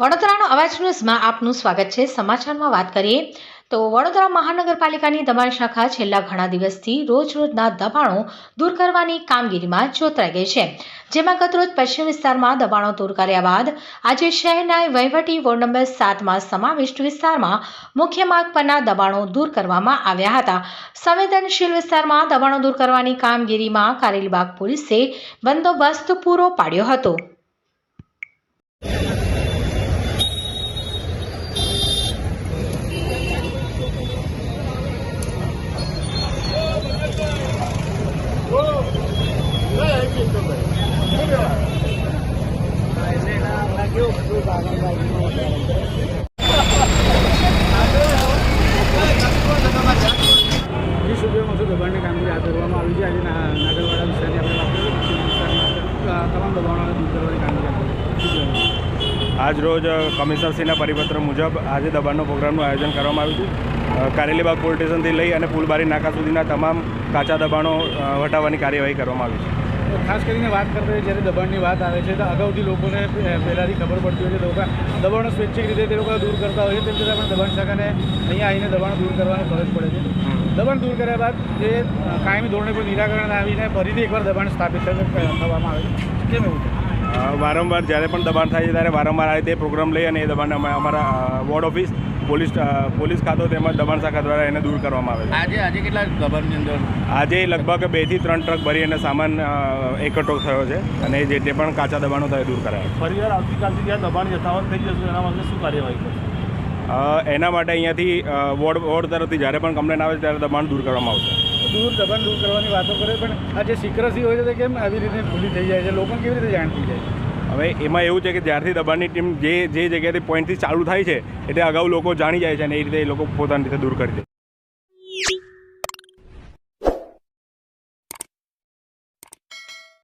વડોદરાનો અવાજ ન્યૂઝમાં આપનું સ્વાગત છે. સમાચારમાં વાત કરીએ તો વડોદરા મહાનગરપાલિકાની દબાણ શાખા છેલ્લા ઘણા દિવસથી રોજ રોજના દબાણો દૂર કરવાની કામગીરીમાં જોતરાઈ ગઈ છે. જેમાં ગતરોજ પશ્ચિમ વિસ્તારમાં દબાણો દૂર કર્યા બાદ આજે શહેરના વહીવટી વોર્ડ નંબર સાતમાં સમાવિષ્ટ વિસ્તારમાં મુખ્ય માર્ગ પરના દબાણો દૂર કરવામાં આવ્યા હતા. સંવેદનશીલ વિસ્તારમાં દબાણો દૂર કરવાની કામગીરીમાં કારેલીબાગ પોલીસે બંદોબસ્ત પૂરો પાડ્યો હતો. વીસ રૂપિયામાં શું દબાણની કામગીરી હાથ ધરવામાં આવી છે આજે નાગરવાડા તમામ. આજ રોજ કમિશનરશ્રીના પરિપત્ર મુજબ આજે દબાણનો પ્રોગ્રામનું આયોજન કરવામાં આવ્યું હતું કારેલીબાગ પોલીસ સ્ટેશનથી લઈ અને ફૂલબારી નાકા સુધીના તમામ કાચા દબાણો હટાવવાની કાર્યવાહી કરવામાં આવી છે ખાસ કરીને વાત કરતા હોય જ્યારે દબાણની વાત આવે છે, તો અગાઉથી લોકોને પહેલાંથી ખબર પડતી હોય છે, લોકો દબાણો સ્વૈચ્છિક રીતે તે લોકો દૂર કરતા હોય છે, તેમ છતાં પણ દબાણ શાખાને અહીંયા આવીને દબાણ દૂર કરવાની ફરજ પડે છે. દબાણ દૂર કર્યા બાદ જે કાયમી ધોરણે કોઈ નિરાકરણ આવીને ફરીથી એકવાર દબાણ સ્થાપિત થવામાં આવે છે. કેમ એવું વારંવાર જ્યારે પણ દબાણ થાય છે, ત્યારે વારંવાર આ રીતે પ્રોગ્રામ લઈ અને એ દબાણને અમે અમારા વોર્ડ ઓફિસ પોલીસ પોલીસ ખાતો તેમજ દબાણ શાખા દ્વારા એને દૂર કરવામાં આવે છે. આજે આજે કેટલા દબાણની અંદર? આજે લગભગ બેથી ત્રણ ટ્રક ભરી અને સામાન એકઠો થયો છે અને જે તે પણ કાચા દબાણો થાય દૂર કરાયા. ફરીવાર આવતીકાલથી જ્યાં દબાણ યથાવત થઈ જશે એના માટે શું કાર્યવાહી કરશે? એના માટે અહીંયાથી વોર્ડ વોર્ડ તરફથી જ્યારે પણ કમ્પ્લેન આવે ત્યારે દબાણ દૂર કરવામાં આવશે. દૂર દબાણ દૂર કરવાની વાતો કરે પણ આ જે સિક્રસી હોય છે કેમ આવી રીતે ભૂલી થઈ જાય છે? લોકો કેવી રીતે જાણ થઈ જાય છે? હવે એમાં એવું છે કે જ્યારથી દબાણની ટીમ જે જે જગ્યાએથી પોઈન્ટથી ચાલુ થાય છે, એટલે અગાઉ લોકો જાણી જાય છે અને એ રીતે એ લોકો પોતાની રીતે દૂર કરી દે.